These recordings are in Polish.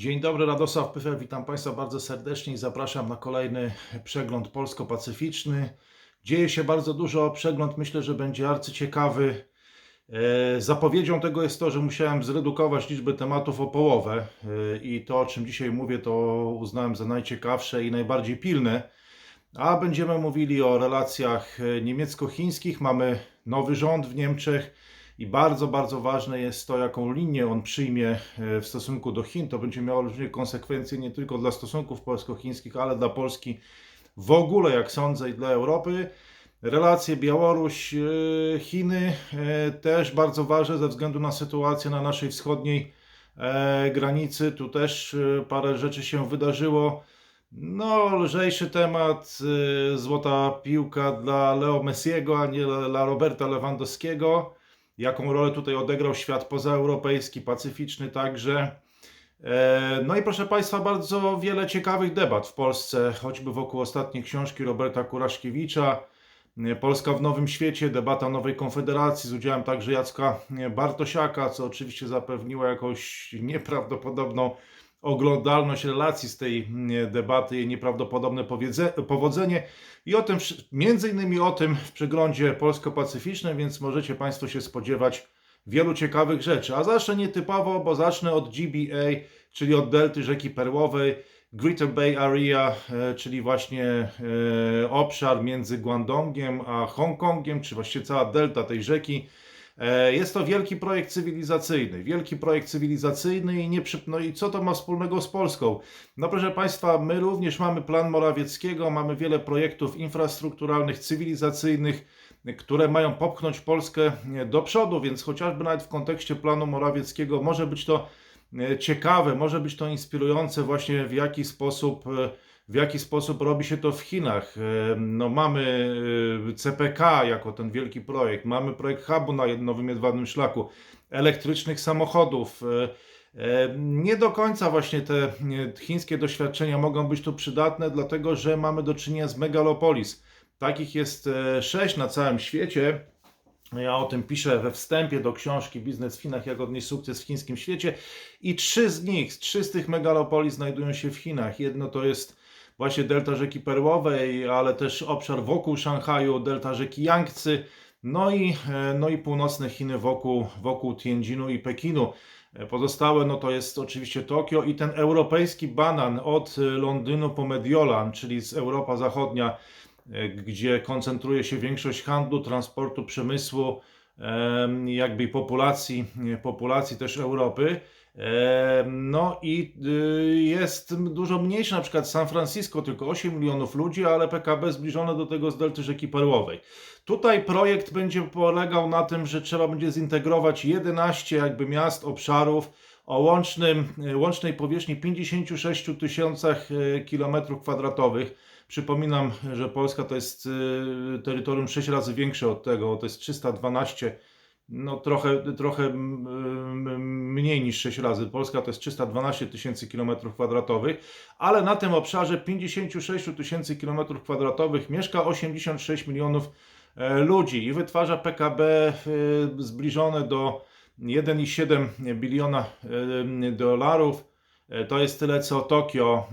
Dzień dobry, Radosław Pyfel, witam Państwa bardzo serdecznie i zapraszam na kolejny przegląd polsko-pacyficzny. Dzieje się bardzo dużo, przegląd myślę, że będzie arcyciekawy. E, Zapowiedzią tego jest to, że musiałem zredukować liczbę tematów o połowę e, i to, o czym dzisiaj mówię, to uznałem za najciekawsze i najbardziej pilne. A będziemy mówili o relacjach e, niemiecko-chińskich. Mamy nowy rząd w Niemczech i bardzo, bardzo ważne jest to, jaką linię on przyjmie e, w stosunku do Chin. To będzie miało olbrzymie konsekwencje nie tylko dla stosunków polsko-chińskich, ale dla Polski w ogóle, jak sądzę, i dla Europy. Relacje Białoruś-Chiny e, też bardzo ważne ze względu na sytuację na naszej wschodniej e, granicy. Tu też e, parę rzeczy się wydarzyło. No, lżejszy temat, złota piłka dla Leo Messiego, a nie dla Roberta Lewandowskiego. Jaką rolę tutaj odegrał świat pozaeuropejski, pacyficzny także. E, No i proszę Państwa, bardzo wiele ciekawych debat w Polsce, choćby wokół ostatniej książki Roberta Kuraszkiewicza. e, Polska w Nowym Świecie, debata Nowej Konfederacji z udziałem także Jacka Bartosiaka, co oczywiście zapewniło jakąś nieprawdopodobną oglądalność relacji z tej mm, debaty, jej nieprawdopodobne powodzenie i o tym, między innymi o tym w przeglądzie polsko-pacyficznym, więc możecie Państwo się spodziewać wielu ciekawych rzeczy. A zacznę nietypowo, bo zacznę od GBA, czyli od delty rzeki Perłowej, Greater Bay Area, e, czyli właśnie e, obszar między Guangdongiem a Hongkongiem, czy właściwie cała delta tej rzeki. E, Jest to wielki projekt cywilizacyjny. Wielki projekt cywilizacyjny i, nie przy... no i co to ma wspólnego z Polską? No proszę Państwa, my również mamy plan Morawieckiego, mamy wiele projektów infrastrukturalnych, cywilizacyjnych, które mają popchnąć Polskę e, do przodu, więc chociażby nawet w kontekście planu Morawieckiego może być to e, ciekawe, może być to inspirujące właśnie w jaki sposób w jaki sposób robi się to w Chinach. E, No, mamy e, CPK jako ten wielki projekt, mamy projekt hubu na nowym jedwabnym szlaku, elektrycznych samochodów. E, Nie do końca właśnie te chińskie doświadczenia mogą być tu przydatne, dlatego że mamy do czynienia z megalopolis. Takich jest sześć na całym świecie. Ja o tym piszę we wstępie do książki Biznes w Chinach, jak odnieść sukces w chińskim świecie. I trzy z nich, trzy z tych megalopolis znajdują się w Chinach. Jedno to jest właśnie delta rzeki Perłowej, ale też obszar wokół Szanghaju, delta rzeki Yangtze, no i, e, no i północne Chiny wokół, wokół Tianjinu i Pekinu. E, Pozostałe no to jest oczywiście Tokio i ten europejski banan od Londynu po Mediolan, czyli z Europa Zachodnia, e, gdzie koncentruje się większość handlu, transportu, przemysłu, em, jakby populacji, populacji też Europy. No i y, jest dużo mniejszy, na przykład San Francisco, tylko 8 milionów ludzi, ale PKB zbliżone do tego z delty rzeki Perłowej. Tutaj projekt będzie polegał na tym, że trzeba będzie zintegrować 11 jakby miast, obszarów o łącznym, y, łącznej powierzchni 56 tysiącach y, kilometrów kwadratowych. Przypominam, że Polska to jest terytorium 6 razy większe od tego, to jest 312 no trochę, trochę mm, mm, mniej niż 6 razy. Polska to jest 312 tysięcy kilometrów kwadratowych, ale na tym obszarze 56 tysięcy kilometrów kwadratowych mieszka 86 milionów e, ludzi i wytwarza PKB e, zbliżone do 1,7 biliona e, dolarów. To jest tyle co Tokio,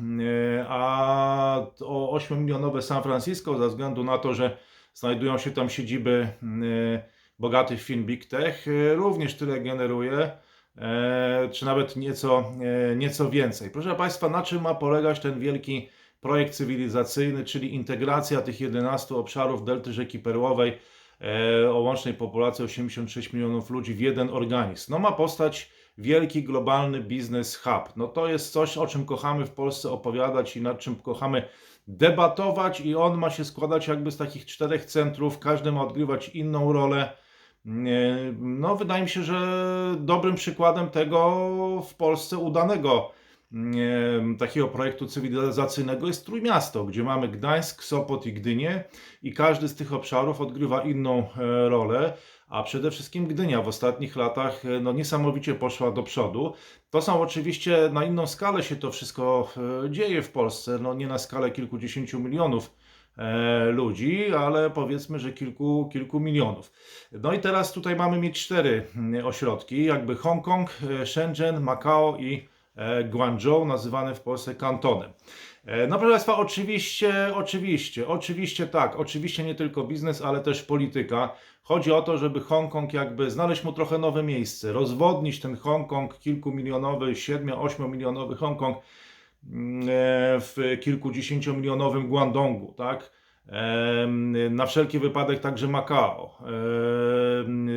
a o 8 milionowe San Francisco ze względu na to, że znajdują się tam siedziby bogatych firm Big Tech e, również tyle generuje, e, czy nawet nieco, e, nieco więcej. Proszę Państwa, na czym ma polegać ten wielki projekt cywilizacyjny, czyli integracja tych 11 obszarów delty rzeki Perłowej e, o łącznej populacji 86 milionów ludzi w jeden organizm. No ma postać wielki globalny biznes hub. No to jest coś, o czym kochamy w Polsce opowiadać i nad czym kochamy debatować i on ma się składać jakby z takich czterech centrów, każdy ma odgrywać inną rolę. No, wydaje mi się, że dobrym przykładem tego w Polsce udanego takiego projektu cywilizacyjnego jest Trójmiasto, gdzie mamy Gdańsk, Sopot i Gdynię i każdy z tych obszarów odgrywa inną e, rolę, a przede wszystkim Gdynia w ostatnich latach e, no, niesamowicie poszła do przodu. To są oczywiście na inną skalę się to wszystko e, dzieje w Polsce, no nie na skalę kilkudziesięciu milionów ludzi, ale powiedzmy, że kilku, kilku milionów. No i teraz tutaj mamy mieć cztery mm, ośrodki, jakby Hongkong, e, Shenzhen, Macao i e, Guangzhou, nazywany w Polsce kantonem. E, No proszę Państwa, oczywiście, oczywiście, oczywiście tak, oczywiście nie tylko biznes, ale też polityka. Chodzi o to, żeby Hongkong jakby znaleźć mu trochę nowe miejsce, rozwodnić ten Hongkong kilkumilionowy, 7-8 milionowy Hongkong e, w kilkudziesięciomilionowym Guangdongu, tak? Na wszelki wypadek także Makao. Em,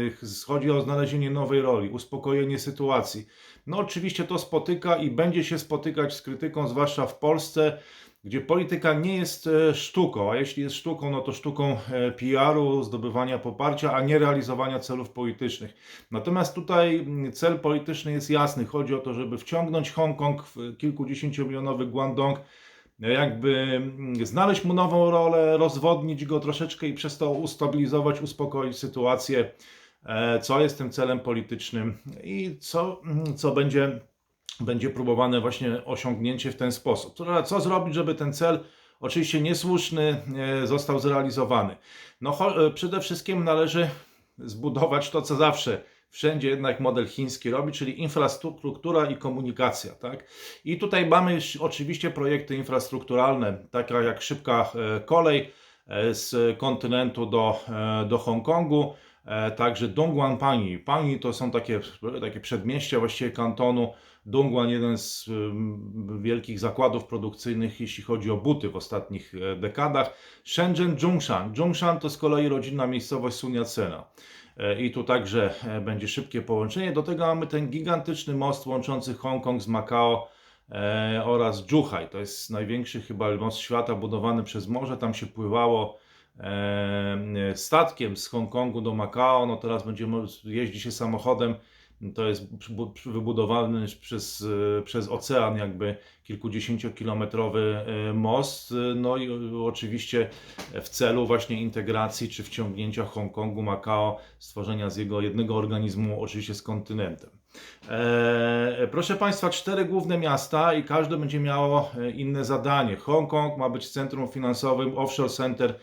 Chodzi o znalezienie nowej roli, uspokojenie sytuacji. No oczywiście to spotyka i będzie się spotykać z krytyką, zwłaszcza w Polsce, gdzie polityka nie jest e, sztuką, a jeśli jest sztuką, no to sztuką e, PR-u, zdobywania poparcia, a nie realizowania celów politycznych. Natomiast tutaj mm, cel polityczny jest jasny. Chodzi o to, żeby wciągnąć Hongkong w kilkudziesięciomilionowy Guangdong, jakby mm, znaleźć mu nową rolę, rozwodnić go troszeczkę i przez to ustabilizować, uspokoić sytuację, e, co jest tym celem politycznym i co, mm, co będzie, będzie próbowane właśnie osiągnięcie w ten sposób. Co, zrobić, żeby ten cel, oczywiście niesłuszny, e, został zrealizowany? No, e, przede wszystkim należy zbudować to, co zawsze wszędzie jednak model chiński robi, czyli infrastruktura i komunikacja. Tak? I tutaj mamy oczywiście projekty infrastrukturalne, takie jak szybka e, kolej z kontynentu do, do Hongkongu, także Dongguan Pani. Pani to są takie, takie przedmieścia właściwie kantonu. Dongguan, jeden z mm, wielkich zakładów produkcyjnych, jeśli chodzi o buty w ostatnich e, dekadach. Shenzhen Zhongshan. Zhongshan to z kolei rodzinna miejscowość Sun Yat-sena. E, I tu także e, będzie szybkie połączenie. Do tego mamy ten gigantyczny most łączący Hongkong z Macao e, oraz Zhuhai. To jest największy chyba most świata budowany przez morze. Tam się pływało e, statkiem z Hongkongu do Macao. No teraz będziemy jeździ się samochodem. To jest bu- wybudowany przez, e, przez ocean, jakby kilkudziesięciokilometrowy e, most. E, No i oczywiście w celu właśnie integracji czy wciągnięcia Hongkongu, Macao, stworzenia z jego jednego organizmu, oczywiście z kontynentem. E, proszę Państwa, cztery główne miasta i każde będzie miało e, inne zadanie. Hongkong ma być centrum finansowym, offshore center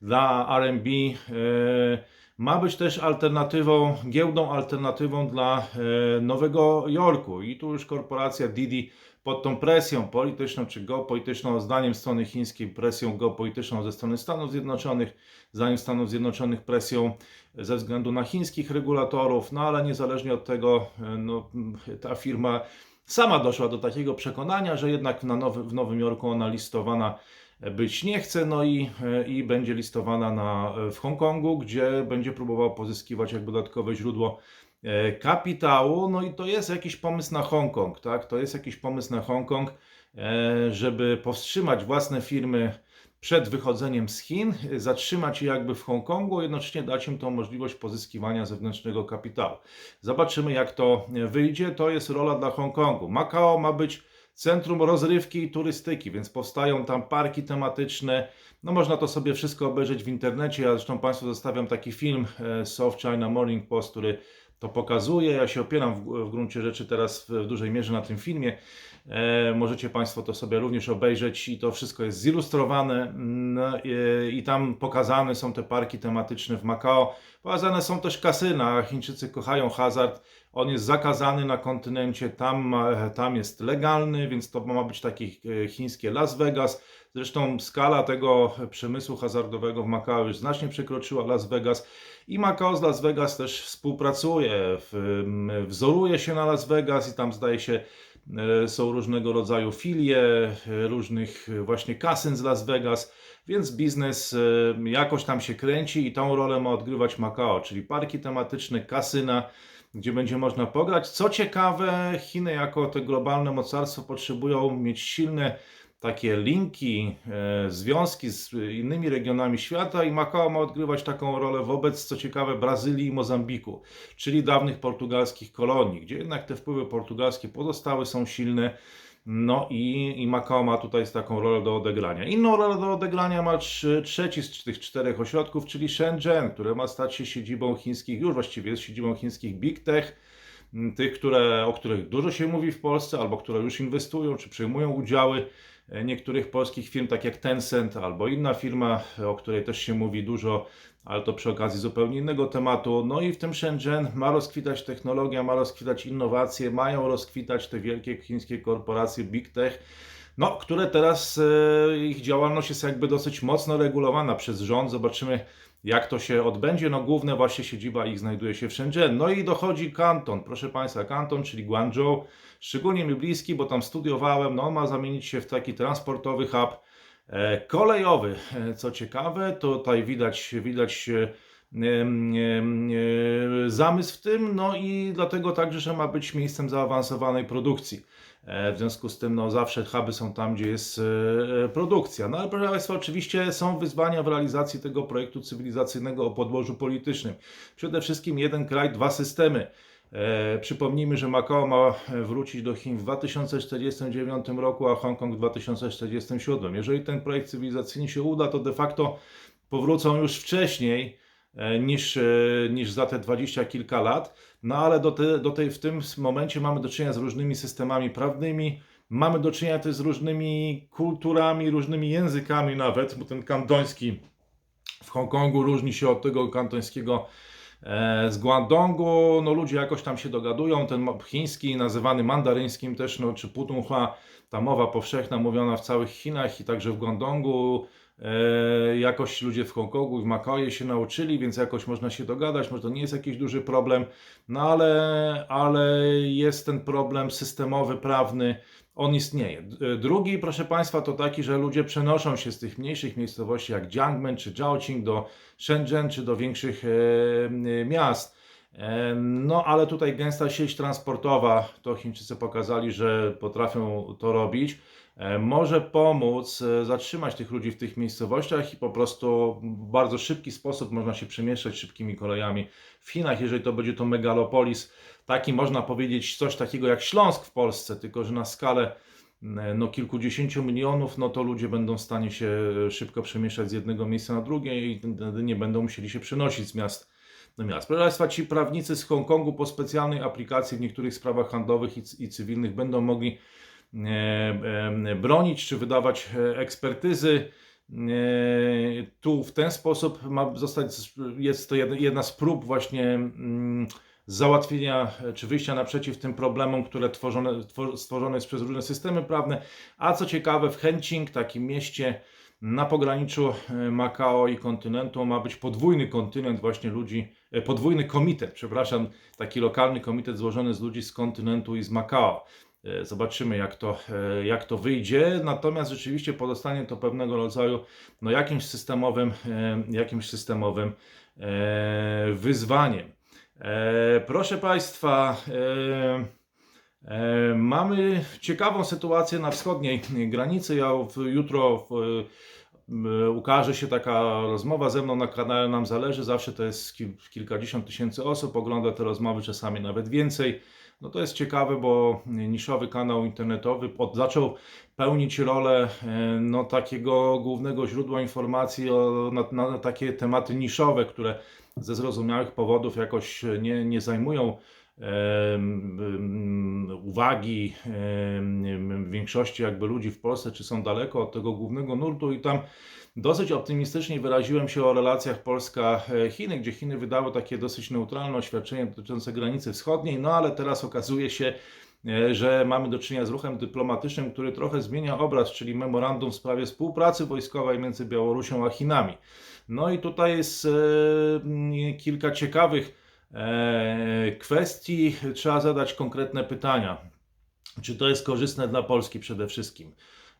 dla RMB. E, ma być też alternatywą, giełdą alternatywą dla e, Nowego Jorku. I tu już korporacja Didi pod tą presją polityczną czy geopolityczną, zdaniem strony chińskiej, presją geopolityczną ze strony Stanów Zjednoczonych, zdaniem Stanów Zjednoczonych presją ze względu na chińskich regulatorów, no ale niezależnie od tego, e, no, ta firma sama doszła do takiego przekonania, że jednak na nowy, w Nowym Jorku ona listowana być nie chce, no i, e, i będzie listowana na, w Hongkongu, gdzie będzie próbowała pozyskiwać jak dodatkowe źródło e, kapitału, no i to jest jakiś pomysł na Hongkong, tak? To jest jakiś pomysł na Hongkong, e, żeby powstrzymać własne firmy przed wychodzeniem z Chin, e, zatrzymać je jakby w Hongkongu, jednocześnie dać im tą możliwość pozyskiwania zewnętrznego kapitału. Zobaczymy, jak to e, wyjdzie. To jest rola dla Hongkongu. Makao ma być centrum rozrywki i turystyki, więc powstają tam parki tematyczne. No można to sobie wszystko obejrzeć w internecie. Ja zresztą Państwu zostawiam taki film e, South China Morning Post, który to pokazuje. Ja się opieram w, w gruncie rzeczy teraz w, w dużej mierze na tym filmie. E, możecie Państwo to sobie również obejrzeć i to wszystko jest zilustrowane no, e, i tam pokazane są te parki tematyczne w Macao. Pokazane są też kasyna. Chińczycy kochają hazard. On jest zakazany na kontynencie, tam, tam jest legalny, więc to ma być takie chińskie Las Vegas. Zresztą skala tego przemysłu hazardowego w Macao już znacznie przekroczyła Las Vegas i Macao z Las Vegas też współpracuje, wzoruje się na Las Vegas i tam zdaje się e, są różnego rodzaju filie, e, różnych właśnie kasyn z Las Vegas, więc biznes e, jakoś tam się kręci i tą rolę ma odgrywać Macao, czyli parki tematyczne, kasyna, gdzie będzie można pograć. Co ciekawe, Chiny jako te globalne mocarstwo potrzebują mieć silne takie linki, e, związki z innymi regionami świata i Macao ma odgrywać taką rolę wobec, co ciekawe, Brazylii i Mozambiku, czyli dawnych portugalskich kolonii, gdzie jednak te wpływy portugalskie pozostałe są silne. No i, i Macao ma tutaj taką rolę do odegrania. Inną rolę do odegrania ma trz- trzeci z tych czterech ośrodków, czyli Shenzhen, który ma stać się siedzibą chińskich, już właściwie jest siedzibą chińskich Big Tech. tych, które, o których dużo się mówi w Polsce, albo które już inwestują, czy przejmują udziały niektórych polskich firm, tak jak Tencent, albo inna firma, o której też się mówi dużo, ale to przy okazji zupełnie innego tematu. No i w tym Shenzhen ma rozkwitać technologia, ma rozkwitać innowacje, mają rozkwitać te wielkie chińskie korporacje Big Tech, no, które teraz e, ich działalność jest jakby dosyć mocno regulowana przez rząd. Zobaczymy, jak to się odbędzie. No, główna właśnie siedziba ich znajduje się w Shenzhen. No i dochodzi Kanton, proszę Państwa, Kanton, czyli Guangzhou, szczególnie mi bliski, bo tam studiowałem. No, on ma zamienić się w taki transportowy hub e, kolejowy. E, Co ciekawe, tutaj widać, widać e, zamysł w tym, no i dlatego także, że ma być miejscem zaawansowanej produkcji. E, W związku z tym no, zawsze huby są tam, gdzie jest e, produkcja. No ale proszę Państwa, oczywiście są wyzwania w realizacji tego projektu cywilizacyjnego o podłożu politycznym. Przede wszystkim jeden kraj, dwa systemy. E, przypomnijmy, że Makao ma wrócić do Chin w 2049 roku, a Hongkong w 2047. Jeżeli ten projekt cywilizacyjny się uda, to de facto powrócą już wcześniej e, niż, e, niż za te dwadzieścia kilka lat. No ale do, te, do tej, w tym momencie mamy do czynienia z różnymi systemami prawnymi, mamy do czynienia też z różnymi kulturami, różnymi językami nawet, bo ten kantoński w Hongkongu różni się od tego kantońskiego e, z Guangdongu. No ludzie jakoś tam się dogadują, ten chiński nazywany mandaryńskim też, no czy Putonghua, ta mowa powszechna mówiona w całych Chinach i także w Guangdongu, E, jakoś ludzie w Hongkongu w Makaoie się nauczyli, więc jakoś można się dogadać, może to nie jest jakiś duży problem, no ale, ale jest ten problem systemowy, prawny, on istnieje. D- Drugi, proszę Państwa, to taki, że ludzie przenoszą się z tych mniejszych miejscowości jak Jiangmen czy Zhaoqing do Shenzhen czy do większych e, miast. E, No, ale tutaj gęsta sieć transportowa, to Chińczycy pokazali, że potrafią to robić e, może pomóc e, zatrzymać tych ludzi w tych miejscowościach i po prostu w bardzo szybki sposób można się przemieszczać szybkimi kolejami w Chinach, jeżeli to będzie to megalopolis, taki można powiedzieć coś takiego jak Śląsk w Polsce, tylko że na skalę e, no, kilkudziesięciu milionów, no to ludzie będą w stanie się e, szybko przemieszczać z jednego miejsca na drugie i nie będą musieli się przenosić z miast do miast. Proszę Państwa, ci prawnicy z Hongkongu po specjalnej aplikacji w niektórych sprawach handlowych i, i cywilnych będą mogli e, e, bronić czy wydawać e, ekspertyzy. E, Tu w ten sposób ma zostać, jest to jedna, z prób właśnie mm, załatwienia e, czy wyjścia naprzeciw tym problemom, które tworzone, twor- stworzone jest przez różne systemy prawne. A co ciekawe, w Hengqin, takim mieście na pograniczu e, Makao i kontynentu, ma być podwójny kontynent właśnie ludzi, e, podwójny komitet, przepraszam, taki lokalny komitet złożony z ludzi z kontynentu i z Makao. E, Zobaczymy, jak to, e, jak to wyjdzie. Natomiast rzeczywiście pozostanie to pewnego rodzaju no, jakimś systemowym, e, jakimś systemowym wyzwaniem. Proszę Państwa, mamy ciekawą sytuację na wschodniej granicy. Ja jutro w, ukaże się taka rozmowa ze mną na kanale Nam Zależy. Zawsze to jest kil, kilkadziesiąt tysięcy osób, ogląda te rozmowy, czasami nawet więcej. No to jest ciekawe, bo niszowy kanał internetowy pod, zaczął pełnić rolę e, no, takiego głównego źródła informacji o, na, na takie tematy niszowe, które ze zrozumiałych powodów jakoś nie, nie zajmują uwagi większości jakby ludzi w Polsce, czy są daleko od tego głównego nurtu i tam dosyć optymistycznie wyraziłem się o relacjach Polska-Chiny, gdzie Chiny wydały takie dosyć neutralne oświadczenie dotyczące granicy wschodniej, no ale teraz okazuje się, e, że mamy do czynienia z ruchem dyplomatycznym, który trochę zmienia obraz, czyli memorandum w sprawie współpracy wojskowej między Białorusią a Chinami. No i tutaj jest e, kilka ciekawych kwestii. Trzeba zadać konkretne pytania. Czy to jest korzystne dla Polski przede wszystkim?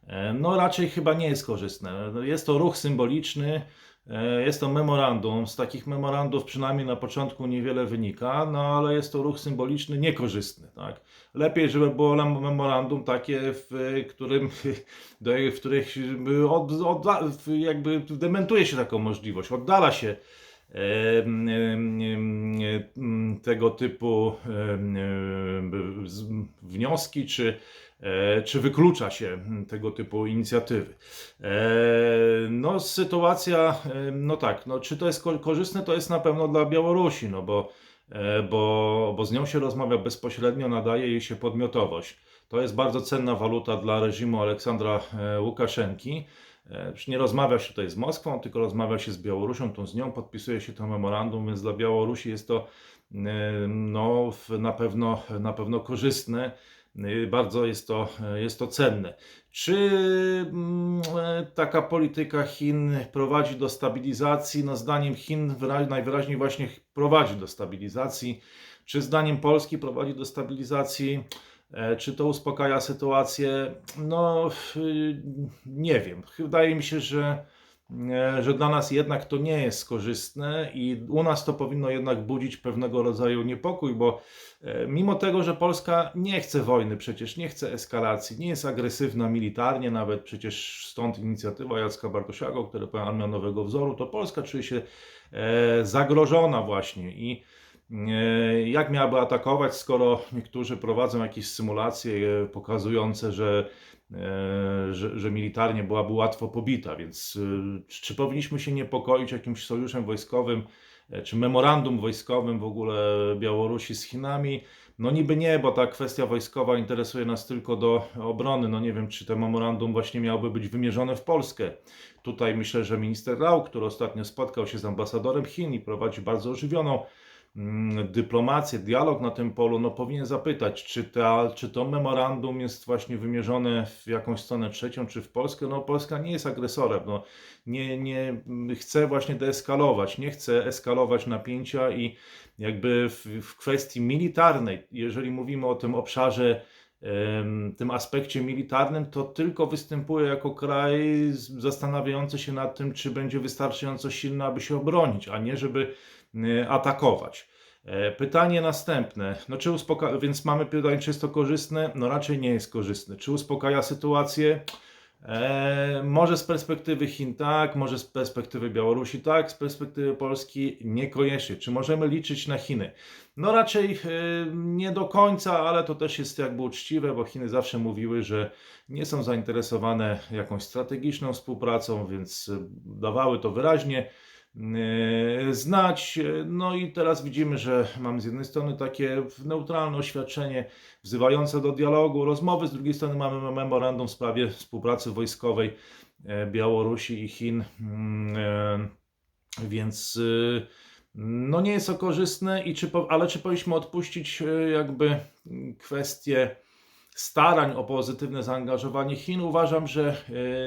E, No raczej chyba nie jest korzystne. No, Jest to ruch symboliczny, e, jest to memorandum. Z takich memorandów przynajmniej na początku niewiele wynika, no ale jest to ruch symboliczny niekorzystny. Tak? Lepiej, żeby było memorandum takie, w którym, w których od, od, jakby dementuje się taką możliwość, oddala się tego typu wnioski, czy, e, czy wyklucza się tego typu inicjatywy. E, No, sytuacja, no tak, no, czy to jest ko- korzystne, to jest na pewno dla Białorusi, no bo e, bo, bo z nią się rozmawia bezpośrednio, nadaje jej się podmiotowość. To jest bardzo cenna waluta dla reżimu Aleksandra Łukaszenki. E, Nie rozmawia się tutaj z Moskwą, tylko rozmawia się z Białorusią, tą z nią podpisuje się to memorandum, więc dla Białorusi jest to e, no, na, pewno, na pewno korzystne. E, Bardzo jest to, jest to cenne. Czy mm, taka polityka Chin prowadzi do stabilizacji? No, zdaniem Chin wyra- najwyraźniej właśnie prowadzi do stabilizacji. Czy zdaniem Polski prowadzi do stabilizacji? E, Czy to uspokaja sytuację? No, y, nie wiem. Wydaje mi się, że, e, że dla nas jednak to nie jest korzystne i u nas to powinno jednak budzić pewnego rodzaju niepokój, bo e, mimo tego, że Polska nie chce wojny, przecież nie chce eskalacji, nie jest agresywna militarnie, nawet przecież stąd inicjatywa Jacka Bartosiago, który powiem Armia Nowego Wzoru, to Polska czuje się zagrożona właśnie i Jak miałaby atakować, skoro niektórzy prowadzą jakieś symulacje e, pokazujące, że, e, że, że militarnie byłaby łatwo pobita? Więc e, czy powinniśmy się niepokoić jakimś sojuszem wojskowym, e, czy memorandum wojskowym w ogóle Białorusi z Chinami? No niby nie, bo ta kwestia wojskowa interesuje nas tylko do obrony. No nie wiem, czy to memorandum właśnie miałoby być wymierzone w Polskę. Tutaj myślę, że minister Rau, który ostatnio spotkał się z ambasadorem Chin i prowadzi bardzo ożywioną dyplomację, dialog na tym polu, no powinien zapytać, czy, ta, czy to memorandum jest właśnie wymierzone w jakąś stronę trzecią, czy w Polskę. No Polska nie jest agresorem, no, nie, nie mm, chce właśnie deeskalować, nie chce eskalować napięcia i jakby w, w kwestii militarnej, jeżeli mówimy o tym obszarze, tym aspekcie militarnym, to tylko występuje jako kraj zastanawiający się nad tym, czy będzie wystarczająco silny, aby się obronić, a nie żeby atakować. E, Pytanie następne. No, czy uspoka- więc mamy pytanie, czy jest to korzystne? No raczej nie jest korzystne. Czy uspokaja sytuację? E, może z perspektywy Chin tak, może z perspektywy Białorusi tak, z perspektywy Polski niekoniecznie. Czy możemy liczyć na Chiny? No raczej e, nie do końca, ale to też jest jakby uczciwe, bo Chiny zawsze mówiły, że nie są zainteresowane jakąś strategiczną współpracą, więc e, dawały to wyraźnie znać. No i teraz widzimy, że mamy z jednej strony takie neutralne oświadczenie wzywające do dialogu, rozmowy, z drugiej strony mamy memorandum w sprawie współpracy wojskowej e, Białorusi i Chin, Mm, e, więc e, no nie jest to korzystne, i czy, ale czy powinniśmy odpuścić e, jakby mm, kwestię starań o pozytywne zaangażowanie Chin? Uważam, że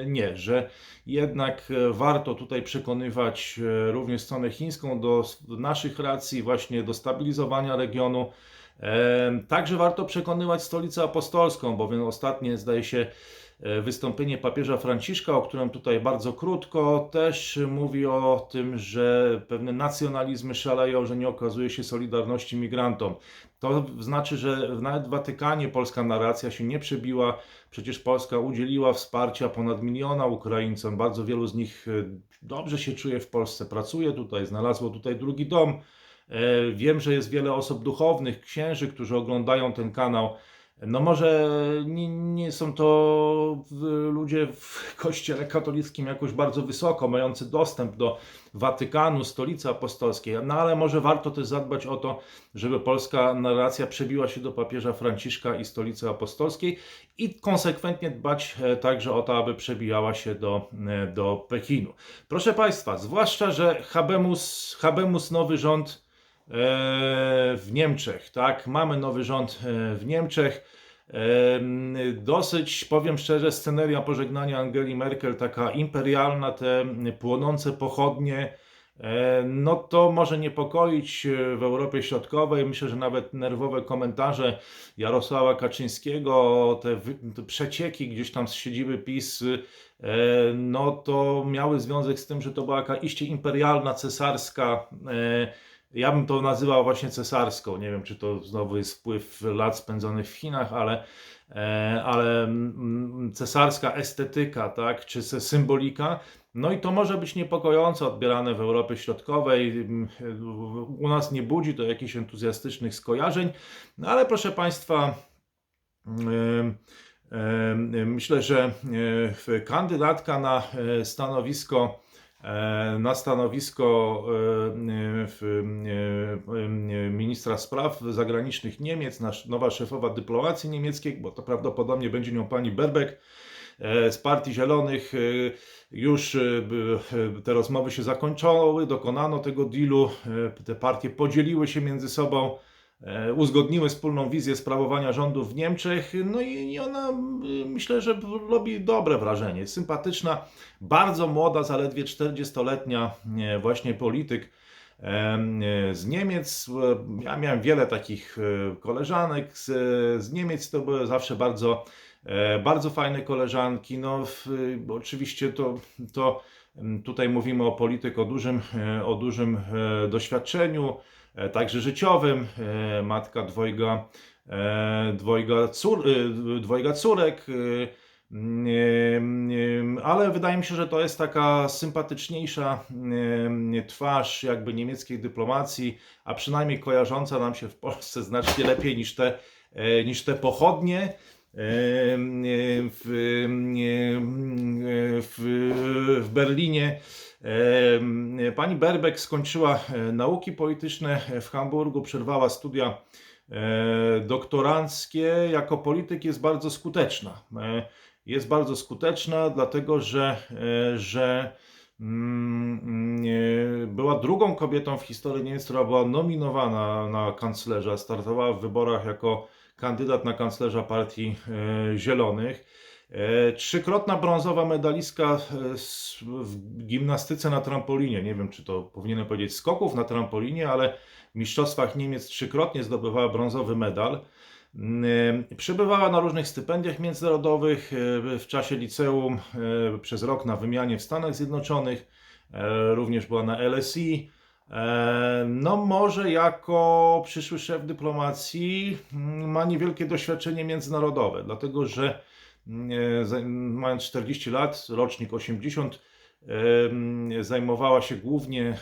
e, nie, że jednak e, warto tutaj przekonywać e, również stronę chińską do naszych racji, właśnie do stabilizowania regionu. Także warto przekonywać stolicę apostolską, bowiem ostatnie, zdaje się, wystąpienie papieża Franciszka, o którym tutaj bardzo krótko, też mówi o tym, że pewne nacjonalizmy szaleją, że nie okazuje się solidarności migrantom. To znaczy, że nawet w Watykanie polska narracja się nie przebiła. Przecież Polska udzieliła wsparcia ponad miliona Ukraińcom. Bardzo wielu z nich e, dobrze się czuje w Polsce, pracuje tutaj, znalazło tutaj drugi dom. E, Wiem, że jest wiele osób duchownych, księży, którzy oglądają ten kanał. No może nie, nie są to ludzie w kościele katolickim jakoś bardzo wysoko, mający dostęp do Watykanu, stolicy apostolskiej, no ale może warto też zadbać o to, żeby polska narracja przebiła się do papieża Franciszka i stolicy apostolskiej i konsekwentnie dbać e, także o to, aby przebijała się do, e, do Pekinu. Proszę Państwa, zwłaszcza, że Habemus, Habemus nowy rząd w Niemczech, tak? Mamy nowy rząd e, w Niemczech. Em, Dosyć, powiem szczerze, sceneria pożegnania Angeli Merkel, taka imperialna, te płonące pochodnie, e, no to może niepokoić e, w Europie Środkowej. Myślę, że nawet nerwowe komentarze Jarosława Kaczyńskiego, te, te przecieki gdzieś tam z siedziby PiS, e, no to miały związek z tym, że to była jaka iście imperialna, cesarska. E, Ja bym to nazywał właśnie cesarską. Nie wiem, czy to znowu jest wpływ lat spędzonych w Chinach, ale, e, ale mm, cesarska estetyka, tak, czy symbolika. No i to może być niepokojąco odbierane w Europie Środkowej. Mm, U nas nie budzi to jakichś entuzjastycznych skojarzeń, no ale proszę Państwa, em, em, myślę, że e, kandydatka na e, stanowisko e, na stanowisko e, e, e, ministra spraw zagranicznych Niemiec, nowa szefowa dyplomacji niemieckiej, bo to prawdopodobnie będzie nią pani Berbeck e, z Partii Zielonych. e, Już e, e, te rozmowy się zakończyły, dokonano tego dealu, e, te partie podzieliły się między sobą e, uzgodniły wspólną wizję sprawowania rządów w Niemczech, no i ona myślę, że robi dobre wrażenie. Sympatyczna, bardzo młoda, zaledwie 40-letnia e, właśnie polityk e, z Niemiec. E, Ja miałem wiele takich e, koleżanek z, z Niemiec, to były zawsze bardzo, e, bardzo fajne koleżanki. No, oczywiście to, to tutaj mówimy o polityk o dużym, e, o dużym e, doświadczeniu, e, także życiowym. E, Matka dwojga, e, dwojga, cór, e, dwojga córek. e, e, Ale wydaje mi się, że to jest taka sympatyczniejsza e, twarz jakby niemieckiej dyplomacji, a przynajmniej kojarząca nam się w Polsce znacznie lepiej niż te, e, niż te pochodnie. E, W, w, w Berlinie E, Pani Berbeck skończyła e, nauki polityczne w Hamburgu, przerwała studia e, doktoranckie. Jako polityk jest bardzo skuteczna. E, Jest bardzo skuteczna, dlatego że, że mm, była drugą kobietą w historii Niemiec, która była nominowana na kanclerza. Startowała w wyborach jako kandydat na kanclerza Partii Zielonych. E, Trzykrotna brązowa medalistka e, w gimnastyce na trampolinie. Nie wiem, czy to powinienem powiedzieć skoków na trampolinie, ale w Mistrzostwach Niemiec trzykrotnie zdobywała brązowy medal. Mm, e, Przebywała na różnych stypendiach międzynarodowych w czasie liceum przez rok na wymianie w Stanach Zjednoczonych. Również była na LSI. No, może jako przyszły szef dyplomacji mm, ma niewielkie doświadczenie międzynarodowe, dlatego że mając 40 lat, rocznik 80, em, zajmowała się głównie,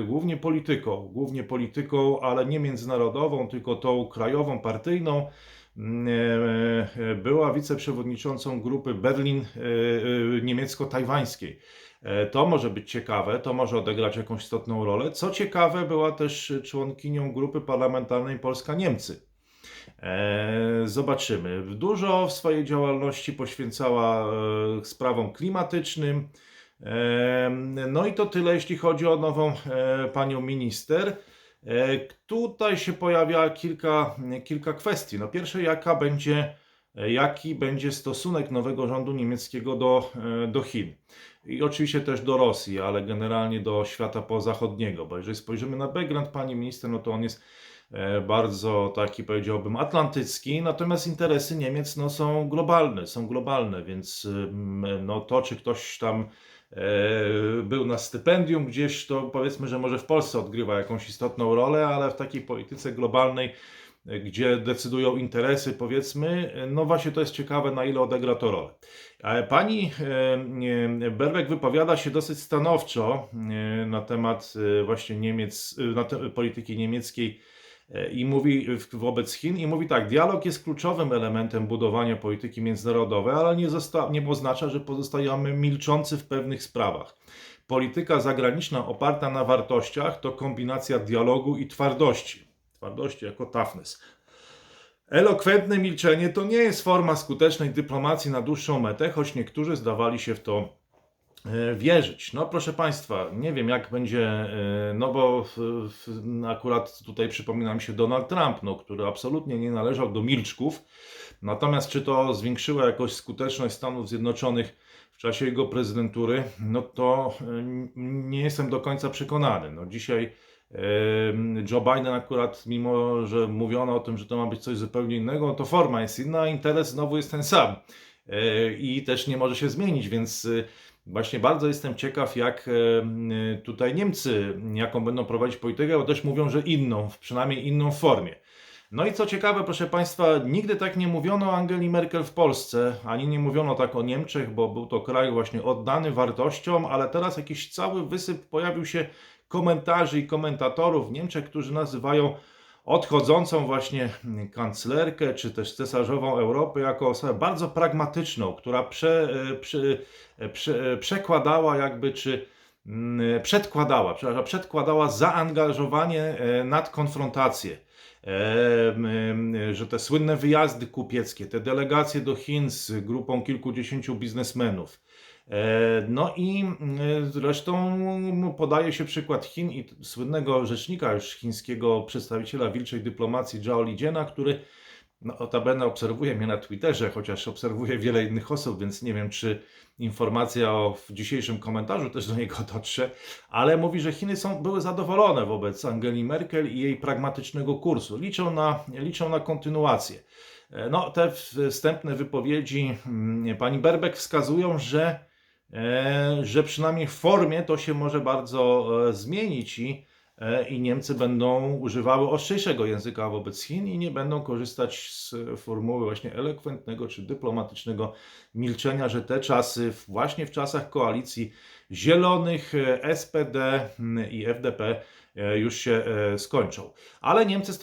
e, głównie polityką, głównie polityką, ale nie międzynarodową, tylko tą krajową, partyjną. E, e, Była wiceprzewodniczącą grupy Berlin e, e, niemiecko-tajwańskiej. E, To może być ciekawe, to może odegrać jakąś istotną rolę. Co ciekawe, była też członkinią grupy parlamentarnej Polska-Niemcy. E, Zobaczymy. Dużo w swojej działalności poświęcała e, sprawom klimatycznym. E, No i to tyle, jeśli chodzi o nową panią minister. Tutaj się pojawia kilka, kilka kwestii. No pierwsze, jaka będzie, jaki będzie stosunek nowego rządu niemieckiego do, do Chin. I oczywiście też do Rosji, ale generalnie do świata pozachodniego, bo jeżeli spojrzymy na background pani minister, no to on jest bardzo taki powiedziałbym atlantycki, natomiast interesy Niemiec no, są globalne, są globalne, więc ym, no, to czy ktoś tam e, był na stypendium gdzieś, to powiedzmy, że może w Polsce odgrywa jakąś istotną rolę, ale w takiej polityce globalnej, e, gdzie decydują interesy, powiedzmy, e, no właśnie to jest ciekawe, na ile odegra to rolę. Pani e, e, Berbeck wypowiada się dosyć stanowczo e, na temat e, właśnie Niemiec, e, na te, polityki niemieckiej e, i mówi wobec Chin i mówi tak, dialog jest kluczowym elementem budowania polityki międzynarodowej, ale nie, nie oznacza, że pozostajemy milczący w pewnych sprawach. Polityka zagraniczna oparta na wartościach to kombinacja dialogu i twardości. Twardości jako toughness. Elokwentne milczenie to nie jest forma skutecznej dyplomacji na dłuższą metę, choć niektórzy zdawali się w to e, wierzyć. No proszę Państwa, nie wiem jak będzie, e, no bo akurat tutaj przypomina mi się Donald Trump, no, który absolutnie nie należał do milczków. Natomiast czy to zwiększyło jakoś skuteczność Stanów Zjednoczonych w czasie jego prezydentury, no to e, nie jestem do końca przekonany. No dzisiaj Joe Biden akurat, mimo że mówiono o tym, że to ma być coś zupełnie innego, to forma jest inna, a interes znowu jest ten sam. E, I też nie może się zmienić, więc właśnie bardzo jestem ciekaw, jak y, tutaj Niemcy, jaką będą prowadzić politykę, bo też mówią, że inną, przynajmniej inną formie. No i co ciekawe, proszę Państwa, nigdy tak nie mówiono o Angeli Merkel w Polsce, ani nie mówiono tak o Niemczech, bo był to kraj właśnie oddany wartościom, ale teraz jakiś cały wysyp pojawił się komentarzy i komentatorów w Niemczech, którzy nazywają odchodzącą właśnie kanclerkę, czy też cesarzową Europy jako osobę bardzo pragmatyczną, która prze, prze, prze, przekładała jakby, czy mm, przedkładała, przepraszam, przedkładała zaangażowanie e, nad konfrontację. E, że te słynne wyjazdy kupieckie, te delegacje do Chin z grupą kilkudziesięciu biznesmenów. E, No i mm, zresztą podaje się przykład Chin i słynnego rzecznika już chińskiego przedstawiciela wilczej dyplomacji Zhao Lijiana, który no, notabene obserwuje mnie na Twitterze, chociaż obserwuje wiele innych osób, więc nie wiem, czy informacja o w dzisiejszym komentarzu też do niego dotrze, ale mówi, że Chiny są, były zadowolone wobec Angeli Merkel i jej pragmatycznego kursu. Liczą na, liczą na kontynuację. E, No, te wstępne wypowiedzi mm, pani Berbek wskazują, że, e, że przynajmniej w formie to się może bardzo e, zmienić i, e, i Niemcy będą używały ostrzejszego języka wobec Chin i nie będą korzystać z formuły właśnie elokwentnego czy dyplomatycznego milczenia, że te czasy, właśnie w czasach koalicji Zielonych, e, SPD mm, i FDP e, już się e, skończą. Ale Niemcy